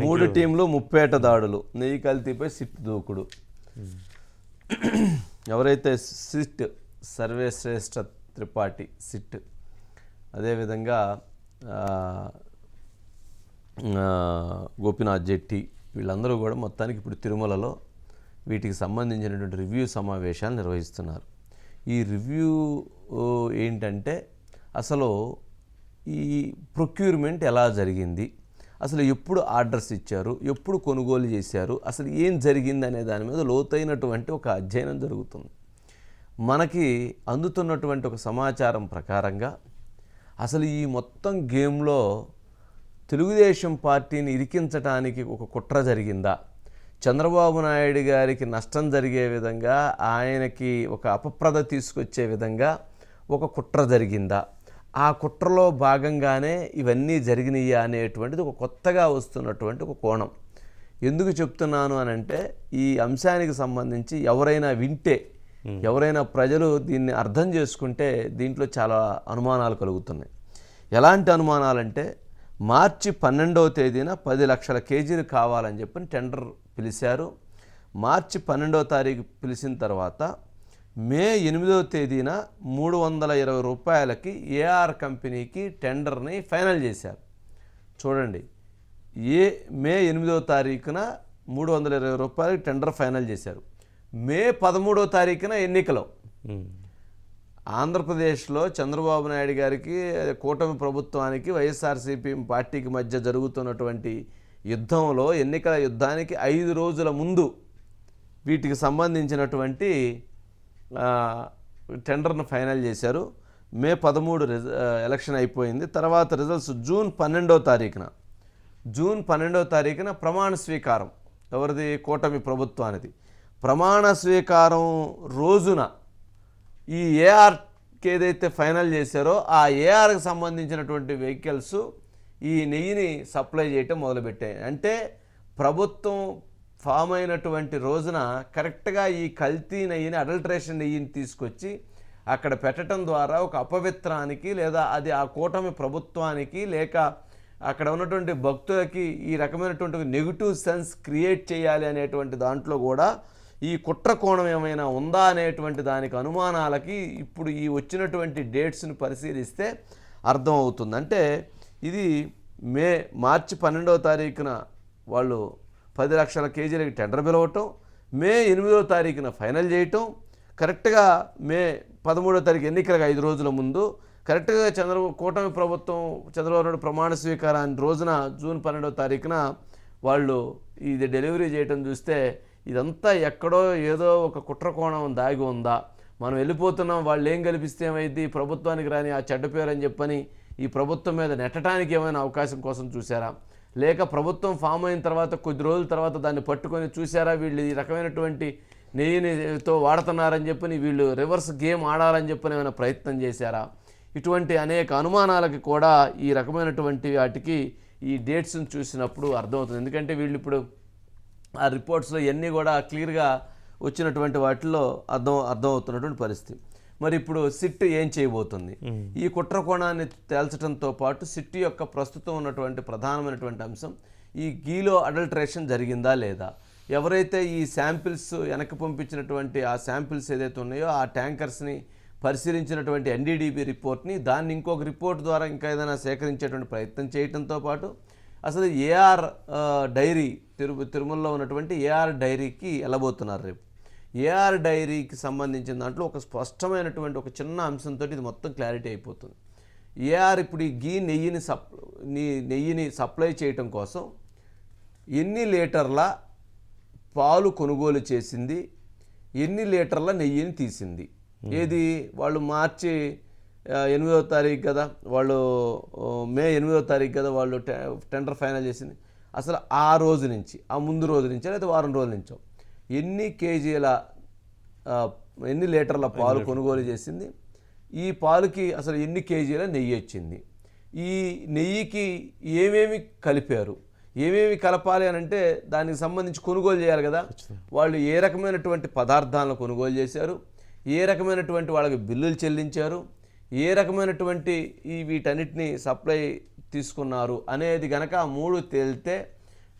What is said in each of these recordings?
మూడు టీంలు ముప్పేట దాడులు. నెయ్యి కల్తీపై సిట్ దూకుడు. ఎవరైతే సిట్ సర్వేశ్రేష్ఠ త్రిపాఠి సిట్ అదేవిధంగా గోపీనాథ్ జెట్టి వీళ్ళందరూ కూడా మొత్తానికి ఇప్పుడు తిరుమలలో వీటికి సంబంధించినటువంటి రివ్యూ సమావేశాలు నిర్వహిస్తున్నారు. ఈ రివ్యూ ఏంటంటే అసలు ఈ ప్రొక్యూర్మెంట్ ఎలా జరిగింది? అసలు ఎప్పుడు ఆర్డర్స్ ఇచ్చారు ఎప్పుడు కొనుగోలు చేశారు అసలు ఏం జరిగింది అనే దాని మీద లోతైనటువంటి ఒక అధ్యయనం జరుగుతుంది. మనకి అందుతున్నటువంటి ఒక సమాచారం ప్రకారంగా అసలు ఈ మొత్తం గేమ్లో తెలుగుదేశం పార్టీని ఇరికించడానికి ఒక కుట్ర జరిగిందా? చంద్రబాబు నాయుడు గారికి నష్టం జరిగే విధంగా ఆయనకి ఒక అపప్రద తీసుకొచ్చే విధంగా ఒక కుట్ర జరిగిందా? ఆ కుట్రలో భాగంగానే ఇవన్నీ జరిగినాయా అనేటువంటిది ఒక కొత్తగా వస్తున్నటువంటి ఒక కోణం. ఎందుకు చెప్తున్నాను అని అంటే ఈ అంశానికి సంబంధించి ఎవరైనా వింటే ఎవరైనా ప్రజలు దీన్ని అర్థం చేసుకుంటే దీంట్లో చాలా అనుమానాలు కలుగుతున్నాయి. ఎలాంటి అనుమానాలంటే మార్చి పన్నెండవ తేదీన పది లక్షల కేజీలు కావాలని చెప్పి టెండర్ పిలిచారు మార్చి పన్నెండవ తారీఖు పిలిచిన తర్వాత మే ఎనిమిదవ తేదీన మూడు వందల ఇరవై రూపాయలకి ఏఆర్ కంపెనీకి టెండర్ని ఫైనల్ చేశారు. చూడండి ఏ మే ఎనిమిదవ తారీఖున మూడు వందల ఇరవై రూపాయలకి టెండర్ ఫైనల్ చేశారు. మే పదమూడవ తారీఖున ఎన్నికలు. ఆంధ్రప్రదేశ్లో చంద్రబాబు నాయుడు గారికి కూటమి ప్రభుత్వానికి వైఎస్ఆర్సీపీ పార్టీకి మధ్య జరుగుతున్నటువంటి యుద్ధంలో ఎన్నికల యుద్ధానికి ఐదు రోజుల ముందు వీటికి సంబంధించినటువంటి టెండర్ను ఫైనల్ చేశారు. మే పదమూడు ఎలక్షన్ అయిపోయింది. తర్వాత రిజల్ట్స్ జూన్ పన్నెండవ తారీఖున. జూన్ పన్నెండవ తారీఖున ప్రమాణ స్వీకారం. ఎవరిది? కూటమి ప్రభుత్వానిది. ప్రమాణ స్వీకారం రోజున ఈ ఏఆర్కి ఏదైతే ఫైనల్ చేశారో ఆ ఏఆర్కి సంబంధించినటువంటి వెహికల్స్ ఈ నెయ్యిని సప్లై చేయటం మొదలుపెట్టాయి. అంటే ప్రభుత్వం ఫామ్ అయినటువంటి రోజున కరెక్ట్గా ఈ కల్తీ నెయ్యిని అడల్ట్రేషన్ నెయ్యిని తీసుకొచ్చి అక్కడ పెట్టడం ద్వారా ఒక అపవిత్రానికి లేదా అది ఆ కూటమి ప్రభుత్వానికి లేక అక్కడ ఉన్నటువంటి భక్తులకి ఈ రకమైనటువంటి నెగిటివ్ సెన్స్ క్రియేట్ చేయాలి అనేటువంటి దాంట్లో కూడా ఈ కుట్ర కోణం ఏమైనా ఉందా అనేటువంటి దానికి అనుమానాలకి ఇప్పుడు ఈ వచ్చినటువంటి డేట్స్ని పరిశీలిస్తే అర్థం అవుతుంది అంటే ఇది మే మార్చి పన్నెండవ తారీఖున వాళ్ళు పది లక్షల కేజీలకి టెండర్ పిలవటం మే ఎనిమిదో తారీఖున ఫైనల్ చేయటం కరెక్ట్గా మే పదమూడో తారీఖు ఎన్నికలకు ఐదు రోజుల ముందు కరెక్ట్గా చంద్ర కూటమి ప్రభుత్వం చంద్రబాబు నాయుడు ప్రమాణ స్వీకారాన్ని రోజున జూన్ పన్నెండో తారీఖున వాళ్ళు ఇది డెలివరీ చేయటం చూస్తే ఇదంతా ఎక్కడో ఏదో ఒక కుట్ర కోణం దాగి ఉందా. మనం వెళ్ళిపోతున్నాం వాళ్ళు ఏం కల్పిస్తే ఏమైంది ప్రభుత్వానికి రాని ఆ చెడ్డ పేరు అని చెప్పని ఈ ప్రభుత్వం మీద నెట్టడానికి ఏమైనా అవకాశం కోసం చూసారా లేక ప్రభుత్వం ఫామ్ అయిన తర్వాత కొద్ది రోజుల తర్వాత దాన్ని పట్టుకొని చూసారా వీళ్ళు ఈ రకమైనటువంటి నెయ్యినితో వాడుతున్నారని చెప్పని వీళ్ళు రివర్స్ గేమ్ ఆడాలని చెప్పని ఏమైనా ప్రయత్నం చేశారా? ఇటువంటి అనేక అనుమానాలకి కూడా ఈ రకమైనటువంటి వాటికి ఈ డేట్స్ని చూసినప్పుడు అర్థమవుతుంది. ఎందుకంటే వీళ్ళు ఇప్పుడు ఆ రిపోర్ట్స్లో ఇవన్నీ కూడా క్లియర్గా వచ్చినటువంటి వాటిల్లో అర్థం అర్థమవుతున్నటువంటి పరిస్థితి. మరి ఇప్పుడు సిట్ ఏం చేయబోతుంది? ఈ కుట్ర కోణాన్ని తేల్చడంతో పాటు సిట్ యొక్క ప్రస్తుతం ఉన్నటువంటి ప్రధానమైనటువంటి అంశం ఈ గీలో అడల్ట్రేషన్ జరిగిందా లేదా? ఎవరైతే ఈ శాంపిల్స్ వెనక్కి పంపించినటువంటి ఆ శాంపిల్స్ ఏదైతే ఉన్నాయో ఆ ట్యాంకర్స్ని పరిశీలించినటువంటి ఎన్డీడీబీ రిపోర్ట్ని దాన్ని ఇంకొక రిపోర్ట్ ద్వారా ఇంకా ఏదైనా సేకరించేటువంటి ప్రయత్నం చేయడంతో పాటు అసలు ఏఆర్ డైరీ తిరు తిరుమలలో ఉన్నటువంటి ఏఆర్ డైరీకి వెళ్ళబోతున్నారు రేపు? ఏఆర్ డైరీకి సంబంధించిన దాంట్లో ఒక స్పష్టమైనటువంటి ఒక చిన్న అంశంతో ఇది మొత్తం క్లారిటీ అయిపోతుంది. ఏఆర్ ఇప్పుడు ఈ గీ నెయ్యిని సప్ నీ నెయ్యిని సప్లై చేయటం కోసం ఎన్ని లీటర్ల పాలు కొనుగోలు చేసింది ఎన్ని లీటర్ల నెయ్యిని తీసింది? ఏది? వాళ్ళు మార్చి ఆ, ఎనిమిదవ తారీఖు కదా వాళ్ళు మే ఎనిమిదవ తారీఖు కదా వాళ్ళు టె- టెండర్ ఫైనల్ చేసింది. అసలు ఆ రోజు నుంచి ఆ ముందు రోజు నుంచి లేదా వారం రోజుల నుంచో? ఎన్ని కేజీల ఎన్ని లీటర్ల పాలు కొనుగోలు చేసింది? ఈ పాలుకి అసలు ఎన్ని కేజీల నెయ్యి వచ్చింది? ఈ నెయ్యికి ఏమేమి కలిపారు? ఏమేమి కలపాలి అని అంటే దానికి సంబంధించి కొనుగోలు చేయాలి కదా. వాళ్ళు ఏ రకమైనటువంటి పదార్థాలను కొనుగోలు చేశారు? ఏ రకమైనటువంటి వాళ్ళకి బిల్లులు చెల్లించారు? ఏ రకమైనటువంటి ఈ వీటన్నిటిని సప్లై తీసుకున్నారు అనేది గనక మూడు తేలితే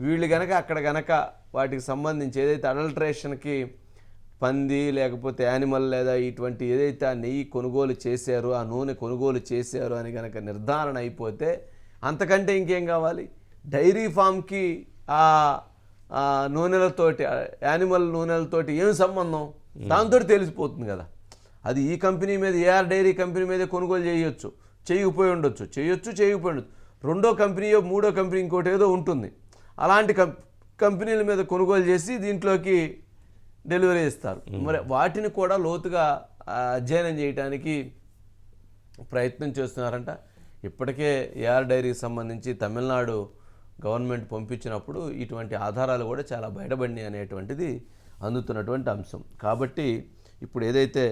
వీళ్ళు గనక అక్కడ గనక వాటికి సంబంధించి ఏదైతే అడల్ట్రేషన్కి పంది లేకపోతే యానిమల్ లేదా ఇటువంటి ఏదైతే ఆ నెయ్యి కొనుగోలు చేశారో ఆ నూనె కొనుగోలు చేశారో అని కనుక నిర్ధారణ అయిపోతే అంతకంటే ఇంకేం కావాలి? డైరీ ఫామ్కి ఆ నూనెలతోటి యానిమల్ నూనెలతోటి ఏం సంబంధం? దాంతో తెలిసిపోతుంది కదా. అది ఈ కంపెనీ మీద ఏఆర్ డైరీ కంపెనీ మీదే కొనుగోలు చేయొచ్చు. చేయకపోయి ఉండొచ్చు. చేయొచ్చు చేయకపోయి ఉండొచ్చు. రెండో కంపెనీయో మూడో కంపెనీ ఇంకోటి ఏదో ఉంటుంది. అలాంటి కంపెనీల మీద కొనుగోలు చేసి దీంట్లోకి డెలివరీ ఇస్తారు మరి వాటిని కూడా లోతుగా అధ్యయనం చేయడానికి ప్రయత్నం చేస్తున్నారంట. ఇప్పటికే ఏఆర్ డైరీకి సంబంధించి తమిళనాడు గవర్నమెంట్ పంపించినప్పుడు ఇటువంటి ఆధారాలు కూడా చాలా బయటపడినాయి అనేటువంటిది అందుతున్నటువంటి అంశం. కాబట్టి ఇప్పుడు ఏదైతే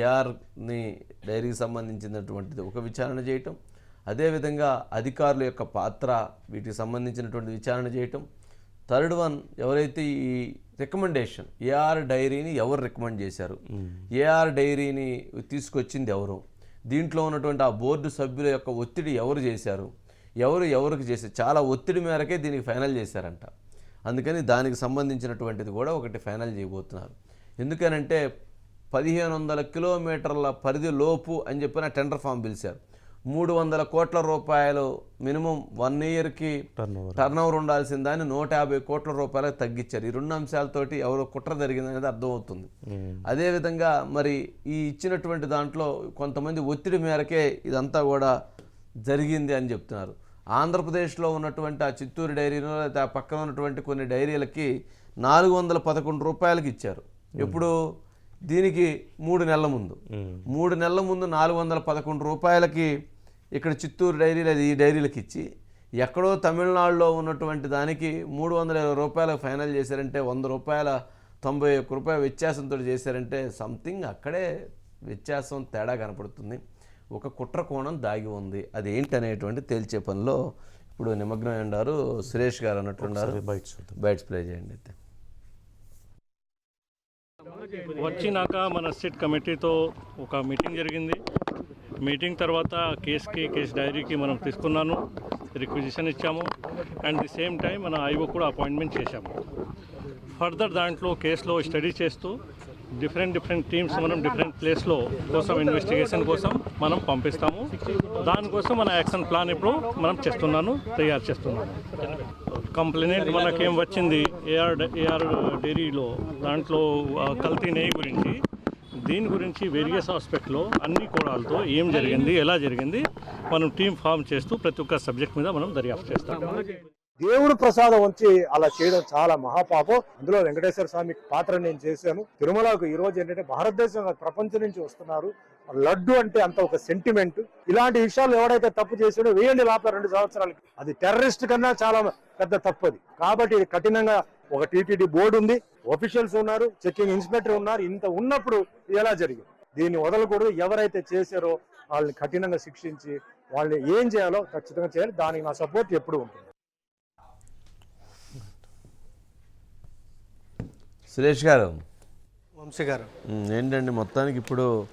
ఏఆర్ని డైరీకి సంబంధించినటువంటిది ఒక విచారణ చేయటం అదేవిధంగా అధికారుల యొక్క పాత్ర వీటికి సంబంధించినటువంటి విచారణ చేయటం. థర్డ్ వన్ ఎవరైతే ఈ రికమెండేషన్ ఏఆర్ డైరీని ఎవరు రికమెండ్ చేశారు? ఏఆర్ డైరీని తీసుకొచ్చింది ఎవరు? దీంట్లో ఉన్నటువంటి ఆ బోర్డు సభ్యుల యొక్క ఒత్తిడి ఎవరు చేశారు? ఎవరు ఎవరికి చేశారు? చాలా ఒత్తిడి మేరకే దీనికి ఫైనల్ చేశారంట. అందుకని దానికి సంబంధించినటువంటిది కూడా ఒకటి ఫైనల్ చేయబోతున్నారు. ఎందుకనంటే పదిహేను వందల కిలోమీటర్ల పరిధి లోపు అని చెప్పిన టెండర్ ఫామ్ పిలిచారు. మూడు వందల కోట్ల రూపాయలు మినిమం వన్ ఇయర్కి టర్న్ ఓవర్ ఉండాల్సిన దాన్ని నూట యాభై కోట్ల రూపాయలకు తగ్గించారు. ఈ రెండు అంశాలతోటి ఎవరో కుట్ర జరిగింది అనేది అర్థమవుతుంది అదేవిధంగా మరి ఈ ఇచ్చినటువంటి దాంట్లో కొంతమంది ఒత్తిడి మేరకే ఇదంతా కూడా జరిగింది అని చెప్తున్నారు. ఆంధ్రప్రదేశ్లో ఉన్నటువంటి ఆ చిత్తూరు డైరీలో లేదా ఆ పక్కన ఉన్నటువంటి కొన్ని డైరీలకి నాలుగు వందల పదకొండు రూపాయలకి ఇచ్చారు. ఎప్పుడు? దీనికి మూడు నెలల ముందు. మూడు నెలల ముందు నాలుగు వందల పదకొండు రూపాయలకి ఇక్కడ చిత్తూరు డైరీలు అది ఈ డైరీలకు ఇచ్చి ఎక్కడో తమిళనాడులో ఉన్నటువంటి దానికి మూడు వందల ఇరవై రూపాయలకు ఫైనల్ చేశారంటే వంద రూపాయల తొంభై ఒక్క రూపాయల వ్యత్యాసంతో చేశారంటే సంథింగ్ అక్కడే వ్యత్యాసం తేడా కనపడుతుంది. ఒక కుట్ర కోణం దాగి ఉంది. అది ఏంటి అనేటువంటి తేల్చే పనిలో ఇప్పుడు నిమగ్నం ఉండారు సురేష్ గారు అన్నట్లున్నారు బైట్స్ ప్లే చేయండి అయితే. వచ్చినాక మన సిట్ కమిటీతో ఒక మీటింగ్ జరిగింది. మీటింగ్ తర్వాత కేసుకి కేసు డైరీకి మనం తీసుకున్నాను రిక్విజిషన్ ఇచ్చాము. అండ్ ది సేమ్ టైం మన ఐఓ కూడా అపాయింట్మెంట్ చేశాము. ఫర్దర్ దాంట్లో కేసులో స్టడీ చేస్తూ డిఫరెంట్ డిఫరెంట్ టీమ్స్ మనం డిఫరెంట్ ప్లేస్లో కోసం ఇన్వెస్టిగేషన్ కోసం మనం పంపిస్తాము. దానికోసం మన యాక్షన్ ప్లాన్ ఇప్పుడు మనం చేస్తున్నాను తయారు చేస్తున్నాను. కంప్లైంట్ మనకేం వచ్చింది? ఏఆర్ ఏఆర్ డైరీలో దాంట్లో కల్తీ నెయ్యి గురించి దీని గురించి వేరియస్ ఆస్పెక్ట్లో అన్ని కోణాలతో ఏం జరిగింది ఎలా జరిగింది మనం టీం ఫామ్ చేస్తూ ప్రతి ఒక్క సబ్జెక్ట్ మీద మనం దర్యాప్తు చేస్తాం. దేవుడు ప్రసాదం వచ్చి అలా చేయడం చాలా మహాపాపం. అందులో వెంకటేశ్వర స్వామి పాత్ర నేను చేశాను. తిరుమలకు ఈ రోజు ఏంటంటే భారతదేశం ప్రపంచం నుంచి వస్తున్నారు. లడ్డు అంటే అంత ఒక సెంటిమెంట్ ఇలాంటి విషయాలు ఎవడైతే తప్పు చేసాడో వేయండి లోపల రెండు సంవత్సరాలకి. అది టెర్రరిస్ట్ కన్నా చాలా పెద్ద తప్పు అది. కాబట్టి ఇది కఠినంగా ఒక టీటీడీ బోర్డు ఉంది ఆఫీషియల్స్ ఉన్నారు చెకింగ్ ఇన్స్పెక్టర్ ఉన్నారు ఇంత ఉన్నప్పుడు ఎలా జరిగింది? దీన్ని వదలకూడదు ఎవరైతే చేశారో వాళ్ళని కఠినంగా శిక్షించి వాళ్ళని ఏం చేయాలో ఖచ్చితంగా చేయాలి దానికి నా సపోర్ట్ ఎప్పుడు ఉంటుంది. సురేష్ గారు. వంశీ గారు. ఏంటండి మొత్తానికి ఇప్పుడు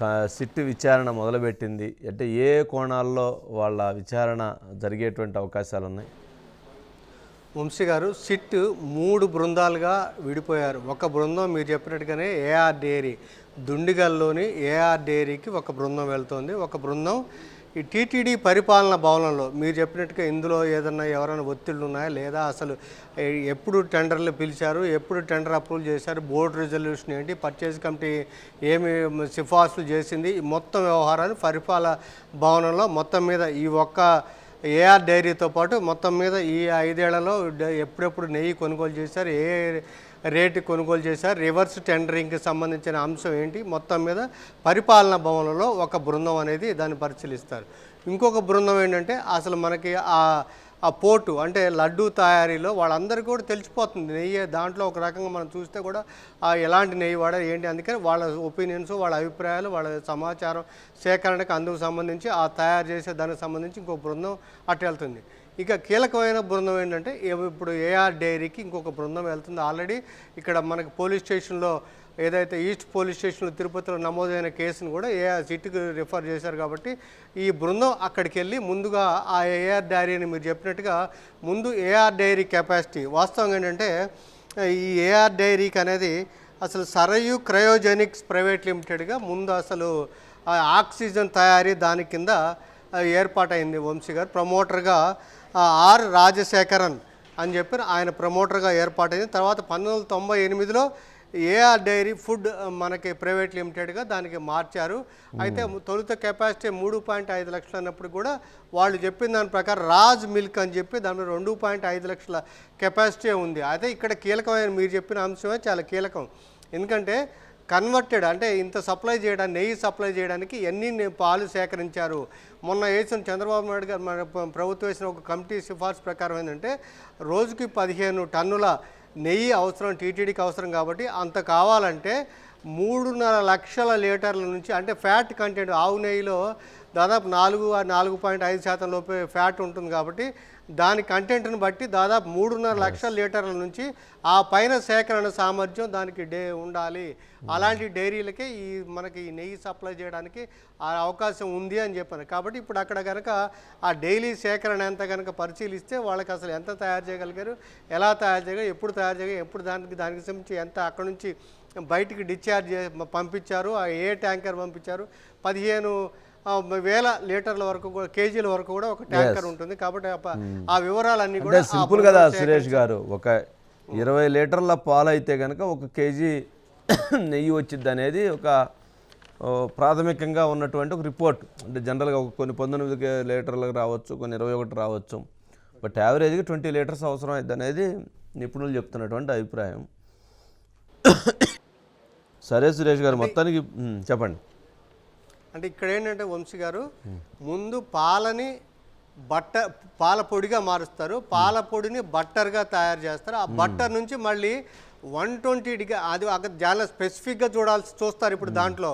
క- సిట్ విచారణ మొదలుపెట్టింది. అంటే ఏ కోణాల్లో వాళ్ళ విచారణ జరిగేటువంటి అవకాశాలు ఉన్నాయి? వంశీ గారు సిట్ మూడు బృందాలుగా విడిపోయారు. ఒక బృందం మీరు చెప్పినట్టుగానే ఏఆర్ డైరీ దుండిగల్లోని ఏఆర్ డైరీకి ఒక బృందం వెళ్తోంది. ఒక బృందం ఈ టీటీడీ పరిపాలన భవనంలో మీరు చెప్పినట్టుగా ఇందులో ఏదన్నా ఎవరైనా ఒత్తిళ్ళు ఉన్నాయా? లేదా అసలు ఎప్పుడు టెండర్లు పిలిచారు? ఎప్పుడు టెండర్ అప్రూవ్ చేశారు? బోర్డు రిజల్యూషన్ ఏంటి? పర్చేజ్ కమిటీ ఏమి సిఫార్సులు చేసింది? ఈ మొత్తం వ్యవహారాన్ని పరిపాలన భవనంలో మొత్తం మీద ఈ ఒక్క ఏఆర్ డైరీతో పాటు మొత్తం మీద ఈ ఐదేళ్ళలో ఎప్పుడెప్పుడు నెయ్యి కొనుగోలు చేశారు ఏ రేటు కొనుగోలు చేశారు రివర్స్ టెండరింగ్కి సంబంధించిన అంశం ఏంటి మొత్తం మీద పరిపాలనా భవనంలో ఒక బృందం అనేది దాన్ని పరిశీలిస్తారు. ఇంకొక బృందం ఏంటంటే అసలు మనకి ఆ ఆ పోటు అంటే లడ్డు తయారీలో వాళ్ళందరికీ కూడా తెలిసిపోతుంది. నెయ్యి దాంట్లో ఒక రకంగా మనం చూస్తే కూడా ఎలాంటి నెయ్యి వాడారు ఏంటి అందుకని వాళ్ళ ఒపీనియన్స్ వాళ్ళ అభిప్రాయాలు వాళ్ళ సమాచారం సేకరణకు అందుకు సంబంధించి ఆ తయారు చేసే దానికి సంబంధించి ఇంకో బృందం అటు వెళ్తుంది. ఇక కీలకమైన బృందం ఏంటంటే ఇప్పుడు ఏఆర్ డైరీకి ఇంకొక బృందం వెళ్తుంది. ఆల్రెడీ ఇక్కడ మనకి పోలీస్ స్టేషన్లో ఏదైతే ఈస్ట్ పోలీస్ స్టేషన్లో తిరుపతిలో నమోదైన కేసును కూడా ఏఆర్ సిట్కి రిఫర్ చేశారు కాబట్టి ఈ బృందం అక్కడికి వెళ్ళి ముందుగా ఆ ఏఆర్ డైరీని మీరు చెప్పినట్టుగా ముందు ఏఆర్ డైరీ కెపాసిటీ. వాస్తవంగా ఏంటంటే ఈ ఏఆర్ డైరీకి అనేది అసలు సరయు క్రయోజెనిక్స్ ప్రైవేట్ లిమిటెడ్గా ముందు అసలు ఆక్సిజన్ తయారీ దాని కింద ఏర్పాటైంది వంశీ గారు. ప్రమోటర్గా ఆర్ రాజశేఖరన్ అని చెప్పి ఆయన ప్రమోటర్గా ఏర్పాటైంది. తర్వాత పంతొమ్మిది వందల తొంభై ఎనిమిదిలో ఏఆర్ డైరీ ఫుడ్ మనకి ప్రైవేట్ లిమిటెడ్గా దానికి మార్చారు. అయితే తొలుత కెపాసిటీ మూడు పాయింట్ ఐదు లక్షలు అన్నప్పుడు కూడా వాళ్ళు చెప్పిన దాని ప్రకారం రాజ్ మిల్క్ అని చెప్పి దానిలో రెండు పాయింట్ ఐదు లక్షల కెపాసిటీ ఉంది. అయితే ఇక్కడ కీలకమైన మీరు చెప్పిన అంశమే చాలా కీలకం. ఎందుకంటే కన్వర్టెడ్ అంటే ఇంత సప్లై చేయడానికి నెయ్యి సప్లై చేయడానికి ఎన్ని పాలు సేకరించారు? మొన్న వేసిన చంద్రబాబు నాయుడు గారు మన ప్ర- ప్రభుత్వం వేసిన ఒక కమిటీ సిఫార్సు ప్రకారం ఏంటంటే రోజుకి పదిహేను టన్నుల నెయ్యి అవసరం టీటీడీకి అవసరం కాబట్టి అంత కావాలంటే మూడున్నర లక్షల లీటర్ల నుంచి అంటే ఫ్యాట్ కంటెంట్ ఆవు నెయ్యిలో దాదాపు నాలుగు నాలుగు పాయింట్ ఐదు శాతం లోపే ఫ్యాట్ ఉంటుంది కాబట్టి దాని కంటెంట్ని బట్టి దాదాపు మూడున్నర లక్షల లీటర్ల నుంచి ఆ పైన సేకరణ సామర్థ్యం దానికి డే ఉండాలి. అలాంటి డైరీలకే ఈ మనకి ఈ నెయ్యి సప్లై చేయడానికి ఆ అవకాశం ఉంది అని చెప్పాను కాబట్టి ఇప్పుడు అక్కడ కనుక ఆ డైలీ సేకరణ ఎంత కనుక పరిశీలిస్తే వాళ్ళకి అసలు ఎంత తయారు చేయగలిగారు ఎలా తయారు చేయగలిగారు ఎప్పుడు తయారు చేయగలిగారు ఎప్పుడు దానికి దానికి సంబంధించి ఎంత అక్కడ నుంచి బయటికి డిశ్చార్జ్ పంపించారు. ఆ ఏ ట్యాంకర్ పంపించారు. పదిహేను వేల లీటర్ల వరకు కూడా కేజీల వరకు కూడా ఒక ట్యాంకర్ ఉంటుంది. కాబట్టి ఆ ప- ఆ వివరాలన్నీ కూడా సింపుల్ కదా సురేష్ గారు. ఒక ఇరవై లీటర్ల పాలు అయితే కనుక ఒక కేజీ నెయ్యి వచ్చింది అనేది ఒక ప్రాథమికంగా ఉన్నటువంటి ఒక రిపోర్ట్. అంటే జనరల్గా ఒక కొన్ని పంతొమ్మిది లీటర్లకు రావచ్చు కొన్ని ఇరవై ఒకటి రావచ్చు. బట్ యావరేజ్గా ట్వంటీ లీటర్స్ అవసరం అవుతుంది అనేది నిపుణులు చెప్తున్నటువంటి అభిప్రాయం. సరే సురేష్ గారు మొత్తానికి చెప్పండి. అంటే ఇక్కడ ఏంటంటే వంశీ గారు ముందు పాలని బట్ట పాల పొడిగా మారుస్తారు. పాల పొడిని బట్టర్గా తయారు చేస్తారు. ఆ బట్టర్ నుంచి మళ్ళీ వన్ ట్వంటీ డిగ్రీ అది అక్కడ చాలా స్పెసిఫిక్గా చూడాల్సి చూస్తారు ఇప్పుడు దాంట్లో.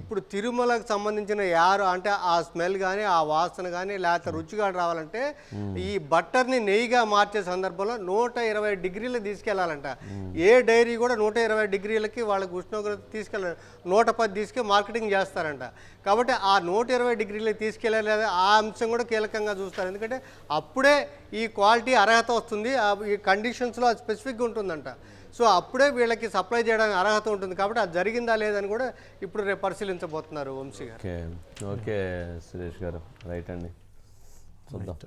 ఇప్పుడు తిరుమలకు సంబంధించిన యారు అంటే ఆ స్మెల్ కానీ ఆ వాసన కానీ లేకపోతే రుచి కానీ రావాలంటే ఈ బట్టర్ని నెయ్యిగా మార్చే సందర్భంలో నూట ఇరవై డిగ్రీలు తీసుకెళ్ళాలంట. ఏ డైరీ కూడా నూట ఇరవై డిగ్రీలకి వాళ్ళకి ఉష్ణోగ్రత తీసుకెళ్ళ నూట పది తీసుకెళ్ళి మార్కెటింగ్ చేస్తారంట. కాబట్టి ఆ నూట ఇరవై డిగ్రీలకు తీసుకెళ్ళలేదు ఆ అంశం కూడా కీలకంగా చూస్తారు. ఎందుకంటే అప్పుడే ఈ క్వాలిటీ అర్హత వస్తుంది ఈ కండిషన్స్లో అది స్పెసిఫిక్గా ఉంటుందంట. సో అప్పుడే వీళ్ళకి సప్లై చేయడానికి అర్హత ఉంటుంది కాబట్టి అది జరిగిందా లేదని కూడా ఇప్పుడు రేపు పరిశీలించబోతున్నారు వంశీ గారు. ఓకే ఓకే సురేష్ గారు రైట్ అండి. చూద్దాం.